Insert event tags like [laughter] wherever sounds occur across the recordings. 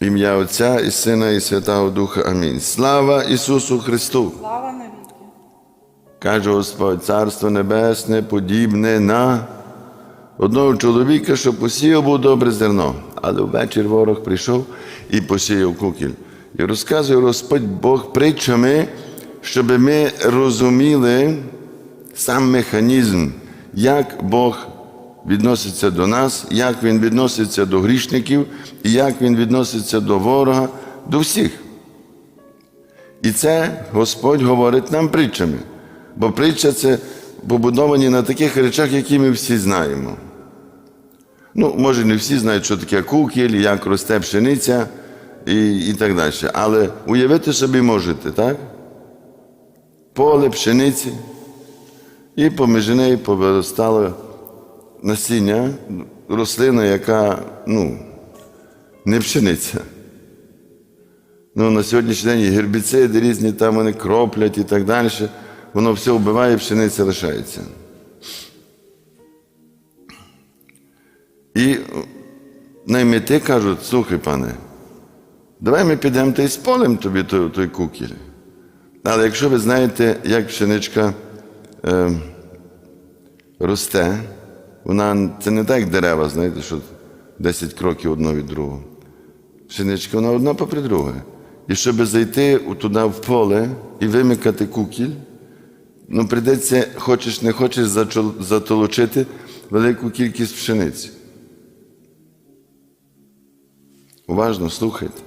Ім'я Отця і Сина, і Святого Духа. Амінь. Слава Ісусу Христу! Слава навіки. Каже Господь, Царство Небесне подібне на одного чоловіка, що посіяв був добре зерно, але ввечір ворог прийшов і посіяв кукіль. І розказує Господь Бог притчами, щоб ми розуміли сам механізм, як Бог відноситься до нас, як Він відноситься до грішників і як Він відноситься до ворога, до всіх. І це Господь говорить нам притчами. Бо притча це побудовані на таких речах, які ми всі знаємо. Ну, може, не всі знають, що таке кукіль, як росте пшениця і, і так далі. Але уявити собі можете, так? Поле пшениці, і поміж неї повиростало насіння, рослина, яка ну, не пшениця. Ну, на сьогоднішній день і гербіциди різні, там вони кроплять і так далі. Воно все вбиває, пшениця лишається. І наймити кажуть, слухай, пане, давай ми підемо та й сполем тобі той, той кукіль. Але якщо ви знаєте, як пшеничка е, росте, вона це не так як дерева, знаєте, що 10 кроків одно від другого. Пшеничка, вона одна попри друге. І щоб зайти туди в поле і вимикати кукіль, ну прийдеться, хочеш не хочеш, затолочити велику кількість пшениці. Уважно слухайте.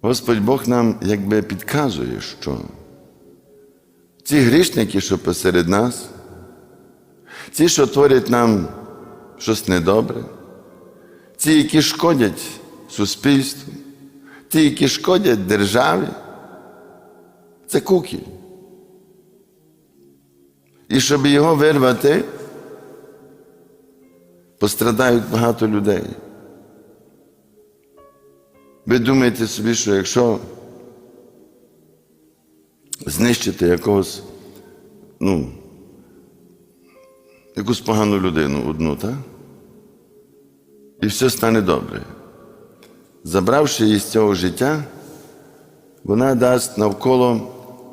Господь Бог нам якби підказує, що ці грішники, що посеред нас, ці, що творять нам щось недобре, ті, які шкодять суспільству, ті, які шкодять державі, це кукіль. І щоб його вирвати, пострадають багато людей. Ви думаєте собі, що якщо знищити якогось, ну, якусь погану людину одну, так? І все стане добре. Забравши її з цього життя, вона дасть навколо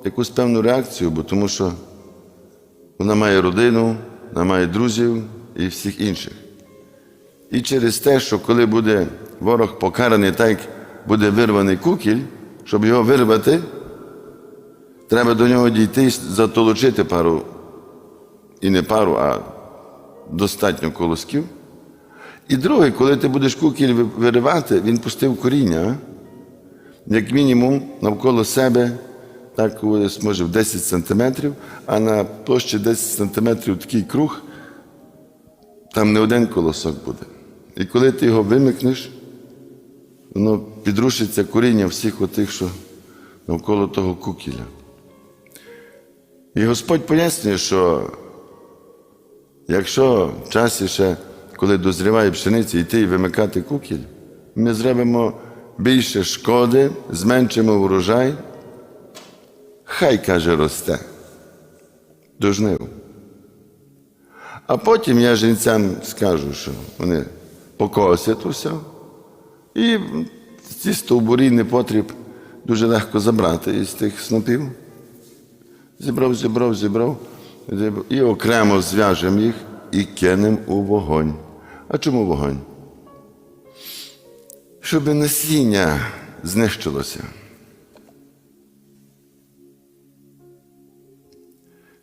якусь певну реакцію, бо тому що вона має родину, вона має друзів і всіх інших. І через те, що коли буде ворог покараний, так буде вирваний кукіль, щоб його вирвати, треба до нього дійти і затолочити пару, і не пару, а достатньо колосків. І друге, коли ти будеш кукіль виривати, він пустив коріння, як мінімум навколо себе, так може в 10 сантиметрів, а на площі 10 сантиметрів такий круг, там не один колосок буде. І коли ти його вимикнеш, воно підрушиться коріння всіх отих, що навколо того кукіля. І Господь пояснює, що якщо в часі ще, коли дозріває пшениця, йти і вимикати кукіль, ми зробимо більше шкоди, зменшимо урожай, хай каже росте до жнив. А потім я жінцям скажу, що вони покосять усе, і ці стовбурі непотріб дуже легко забрати із тих снопів. Зібрав, зібрав, зібрав, зібрав і окремо зв'яжемо їх і кинемо у вогонь. А чому вогонь? Щоб насіння знищилося.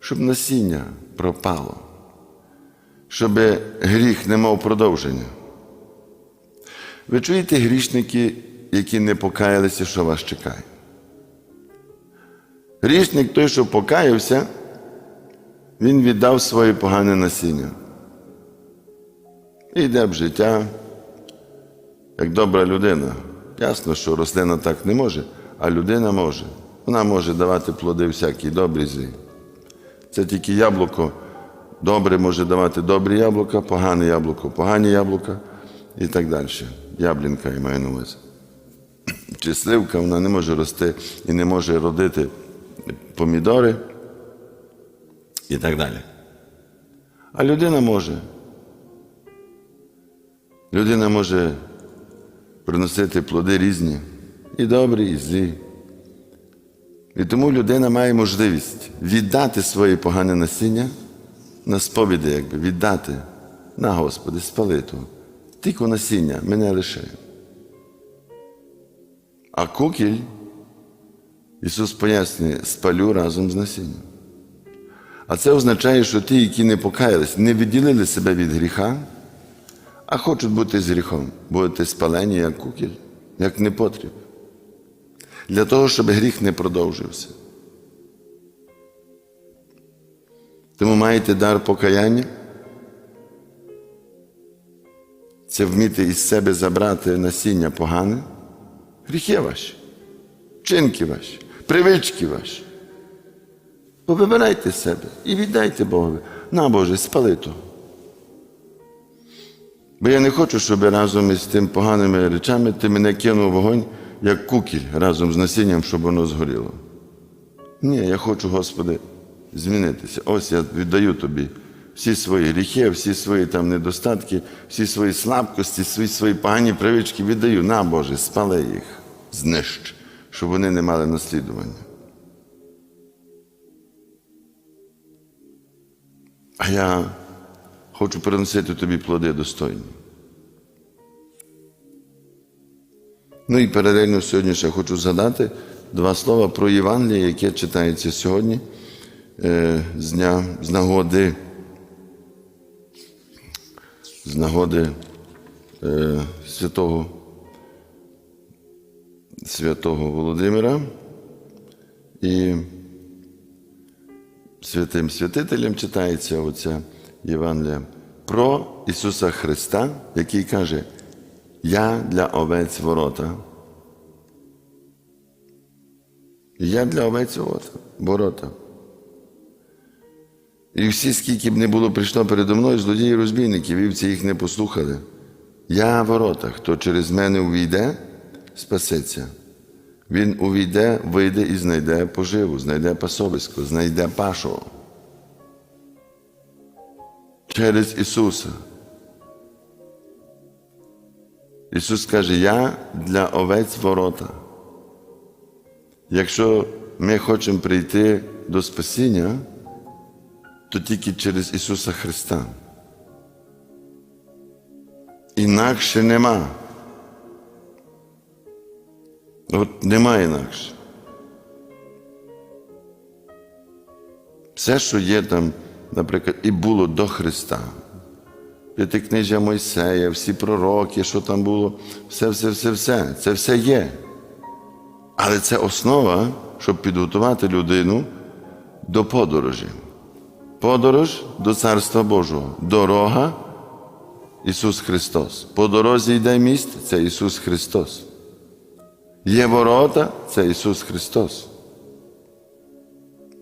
Щоб насіння пропало, щоб гріх не мав продовження. Ви чуєте грішники, які не покаялися, що вас чекає? Грішник той, що покаявся, він віддав своє погане насіння. І йде в життя, як добра людина. Ясно, що рослина так не може, а людина може. Вона може давати плоди всякі добрі злі. Це тільки яблуко добре може давати добрі яблука, погане яблуко, погані яблука і так далі. Яблінка я маю на увазі. Чи сливка вона не може рости і не може родити помідори і так далі. А людина може. Людина може приносити плоди різні, і добрі, і злі. І тому людина має можливість віддати своє погане насіння на сповіді, якби віддати на Господи, спали то. Тільки насіння мене лише. А кукіль, Ісус пояснює, спалю разом з насінням. А це означає, що ті, які не покаялись, не відділили себе від гріха, а хочуть бути з гріхом, будете спалені, як кукіль, як непотріб. Для того, щоб гріх не продовжився. Тому маєте дар покаяння. Це вміти із себе забрати насіння погане, гріхи ваші, вчинки ваші, привички ваші. Повибирайте себе і віддайте Богові. На Боже, спали то. Бо я не хочу, щоб разом із тим поганими речами ти мене кинув вогонь, як кукіль разом з насінням, щоб воно згоріло. Ні, я хочу, Господи, змінитися. Ось я віддаю тобі всі свої гріхи, всі свої там недостатки, всі свої слабкості, всі свої погані привички віддаю. На Боже, спали їх, знищ, щоб вони не мали наслідування. А я хочу приносити тобі плоди достойні. Ну і паралельно сьогодні ще хочу згадати два слова про Євангеліє, яке читається сьогодні е, з дня з нагоди, з нагоди е, святого, святого Володимира і святим святителем читається оця Євангелія про Ісуса Христа, який каже, я для овець ворота. Я для овець ворота. І всі, скільки б не було прийшло передо мною, злодії розбійники, вівці їх не послухали. Я ворота, хто через мене увійде, спасеться. Він увійде, вийде і знайде поживу, знайде пасовисько, знайде пашу. Через Ісуса. Ісус каже, я для овець ворота. Якщо ми хочемо прийти до спасіння, то тільки через Ісуса Христа. Інакше нема. От нема інакше. Все, що є там, наприклад, і було до Христа. П'ятикнижжя Мойсея, всі пророки, що там було, все, все, все, все. Це все є. Але це основа, щоб підготувати людину до подорожі. Подорож до Царства Божого. Дорога Ісус Христос. По дорозі йде міст це Ісус Христос. Є ворота це Ісус Христос.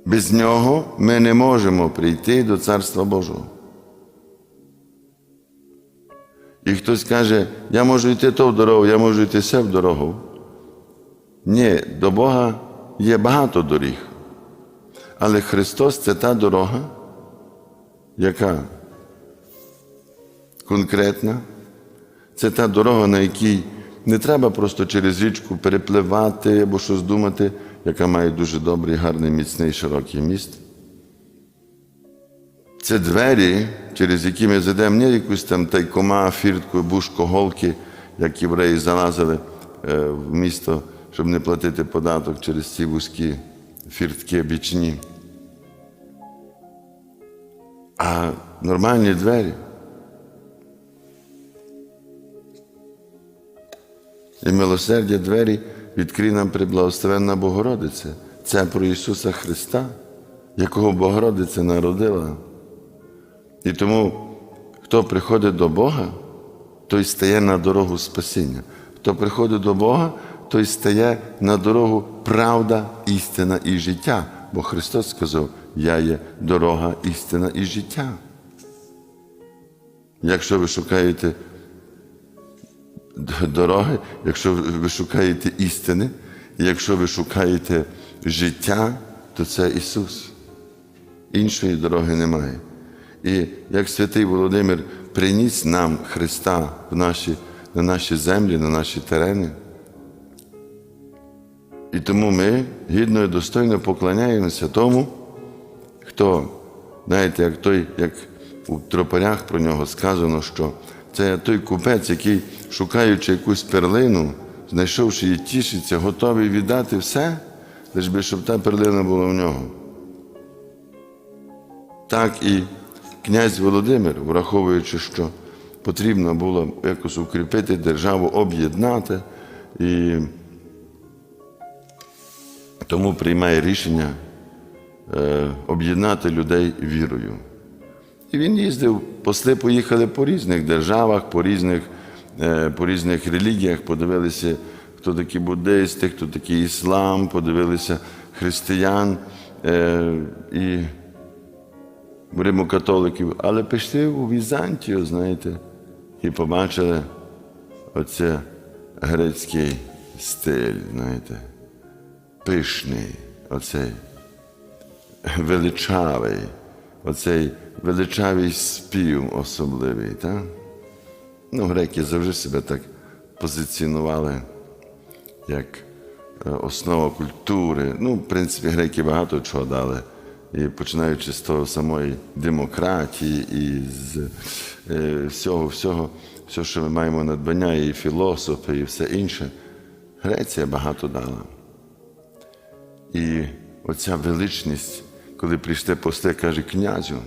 Без Нього ми не можемо прийти до Царства Божого. І хтось каже, я можу йти то в дорогу, я можу йти все в дорогу. Ні, до Бога є багато доріг. Але Христос це та дорога, яка конкретна, це та дорога, на якій не треба просто через річку перепливати або щось думати, яка має дуже добрий, гарний, міцний, широкий міст. Це двері, через які ми зайдемо не якусь там тайкома, фіртку, бушко, голки, як євреї залазили е, в місто, щоб не платити податок через ці вузькі фіртки бічні. А нормальні двері. І милосердя двері відкрий нам приблагословенна Богородиця. Це про Ісуса Христа, якого Богородиця народила. І тому, хто приходить до Бога, той стає на дорогу спасіння. Хто приходить до Бога, той стає на дорогу правда, істина і життя. Бо Христос сказав, я є дорога, істина і життя. Якщо ви шукаєте дороги, якщо ви шукаєте істини, якщо ви шукаєте життя, то це Ісус. Іншої дороги немає. І як святий Володимир приніс нам Христа в наші, на наші землі, на наші терени. І тому ми гідно і достойно поклоняємося тому, хто, знаєте, як той, як у тропарях про нього сказано, що це той купець, який, шукаючи якусь перлину, знайшовши її, тішиться, готовий віддати все, лиш би щоб та перлина була в нього. Так і князь Володимир, враховуючи, що потрібно було якось укріпити державу, об'єднати, і тому приймає рішення е, об'єднати людей вірою. І він їздив, посли поїхали по різних державах, по різних, е, по різних релігіях, подивилися, хто такі буддисти, хто такий іслам, подивилися християн е, і римокатоликів, але пішли у Візантію, знаєте, і побачили оце грецький стиль, знаєте, пишний, оцей величавий, оцей величавий спів особливий. Так? Ну, греки завжди себе так позиціонували як е, основа культури. Ну, в принципі, греки багато чого дали. І починаючи з того самої демократії, і з е, всього, всього, все, що ми маємо надбання, і філософи, і все інше, Греція багато дала. І оця величність, коли прийшли посли, каже, князю,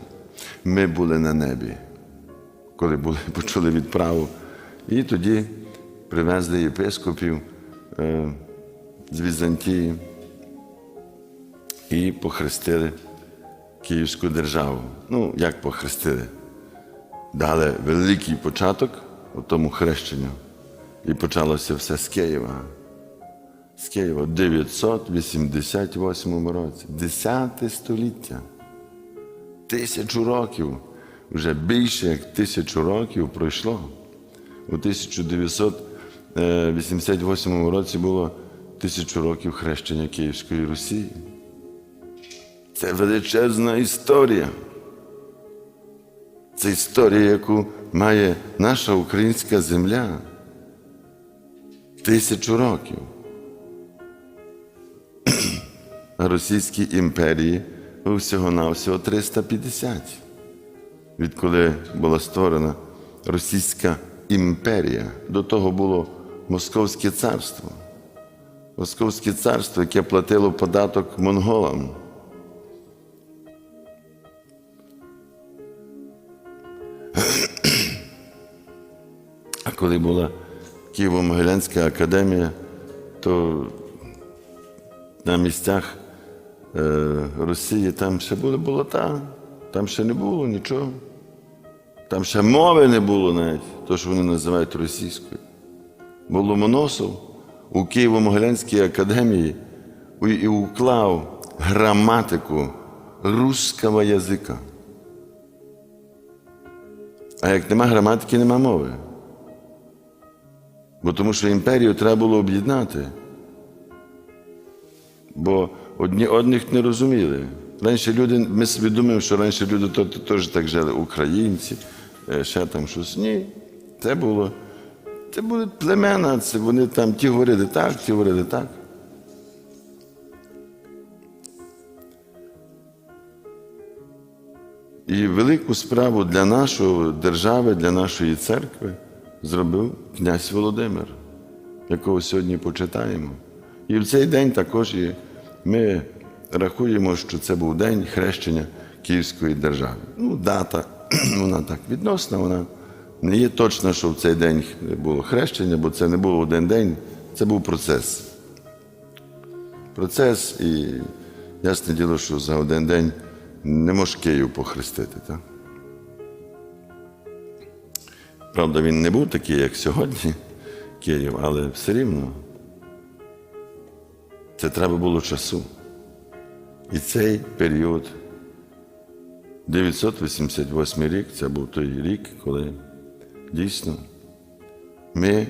ми були на небі, коли були, [laughs] почули відправу. І тоді привезли єпископів е, з Візантії і похрестили Київську державу. Ну, як похрестили? Дали великий початок у тому хрещенню. І почалося все з Києва. З Києва в 988 році, 10 століття. Тисячу років, вже більше як тисячу років пройшло. У 1988 році було тисячу років хрещення Київської Русі. Це величезна історія. Це історія, яку має наша українська земля. Тисячу років. Російській імперії всього-навсього 350. Відколи була створена Російська імперія, до того було Московське царство. Московське царство, яке платило податок монголам. А коли була Києво-Могилянська академія, то на місцях Росії там ще були болота, там ще не було нічого. Там ще мови не було навіть, то, що вони називають російською. Бо Ломоносов у Києво-Могилянській академії і уклав граматику русского язика. А як нема граматики, нема мови. Бо тому що імперію треба було об'єднати. Бо одні одних не розуміли. Раніше люди, ми собі думаємо, що раніше люди то- то- теж так жили, українці, е, ще там щось. Ні. Це було. Це були племена, це вони там ті говорили так, ті говорили так. І велику справу для нашої держави, для нашої церкви зробив князь Володимир, якого сьогодні почитаємо. І в цей день також і ми рахуємо, що це був день хрещення Київської держави. Ну, дата, [clears throat] вона так відносна, вона не є точно, що в цей день було хрещення, бо це не був один день, це був процес. Процес, і ясне діло, що за один день не можеш Київ похрестити. Так? Правда, він не був такий, як сьогодні, Київ, але все рівно це треба було часу. І цей період, 988 рік, це був той рік, коли дійсно ми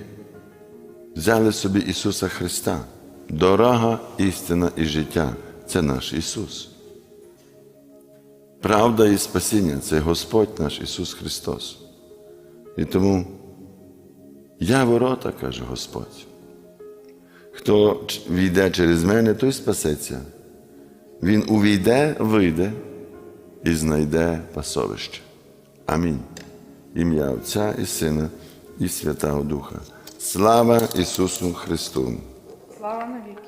взяли собі Ісуса Христа. Дорога, істина і життя це наш Ісус. правда і спасіння це Господь наш Ісус Христос. І тому я ворота, каже Господь. Хто війде через мене, той спасеться. Він увійде, вийде і знайде пасовище. Амінь. Ім'я Отця і Сина і Святого Духа. Слава Ісусу Христу! Слава навіки.